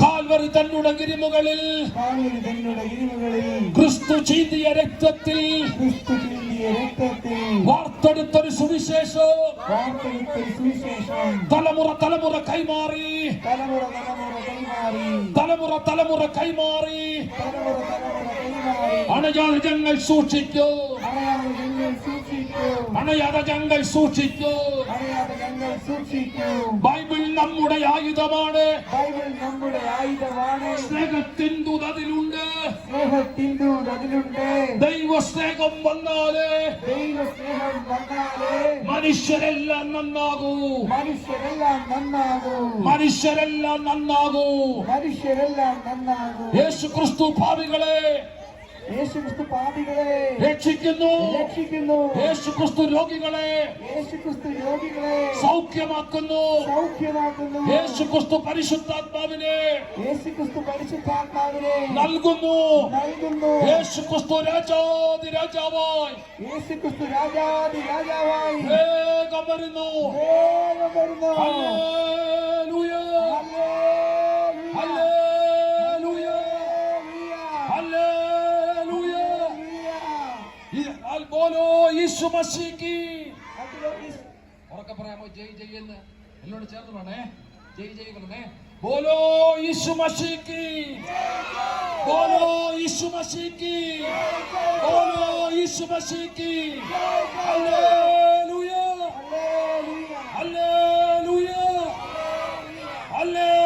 Calvary തന്നുട ഗിരിമുകളിൽ. ക്രിസ്തു ചീന്തിയ രക്തത്തിൽ. വാർത്തെടുത്തൊരു സുവിശേഷം. തലമുറ തലമുറ കൈമാറി. തലമുറ തലമുറ കൈമാറി. അണയാതെ ഞങ്ങൾ സൂക്ഷിക്കൂ. അണയാതെ ഞങ്ങൾ സൂക്ഷിക്കൂ. ഞങ്ങൾ സൂക്ഷിക്കൂ. ബൈബിൾ നമ്മുടെ ആയുധമാണ്. ബൈബിൾ നമ്മുടെ ആയുധമാണ്. സ്നേഹത്തിന്റെ അതിലുണ്ട് സ്നേഹത്തിന്റെ അതിലുണ്ട് ദൈവ സ്നേഹം വന്നാലേ. ദൈവ സ്നേഹം വന്നാലേ. മനുഷ്യരെല്ലാം നന്നാകൂ. മനുഷ്യരെല്ലാം നന്നാകൂ. മനുഷ്യരെല്ലാം നന്നാകൂ. മനുഷ്യരെല്ലാം നന്നാകൂ. യേശു ക്രിസ്തു ഭാവികളെ യേശുക്രിസ്തു പാപികളെ രക്ഷിക്കുന്നു. രക്ഷിക്കുന്നു. യേശു ക്രിസ്തു രോഗികളെ യേശുക്രിസ്തു രോഗികളെ സൗഖ്യമാക്കുന്നു. സൗഖ്യമാക്കുന്നു. യേശു ക്രിസ്തു പരിശുദ്ധാത്മാവിനെ യേശുക്രിസ്തു പരിശുദ്ധാത്മാവിനെ നൽകുന്നു. നൽകുന്നു. യേശു ക്രിസ്തു രാജാതി രാജാവായി. യേശുക്രിസ്തു രാജാതി രാജാവായി. വേഗം വരുന്നു. വേഗം വരുന്നു. ഉറക്കെ പറയാമോ? ജയ് ജയ് എന്ന്. എന്നോട് ചേർന്ന് പറഞ്ഞേ ജയ് ജയ് പറഞ്ഞേ ബോലോ യീശു മസീക്ക് ബോലോ യീശു മസീക്ക് ബോലോ Yeshu മസീക്ക് hallelujah hallelujah. Hallelujah. Hallelujah.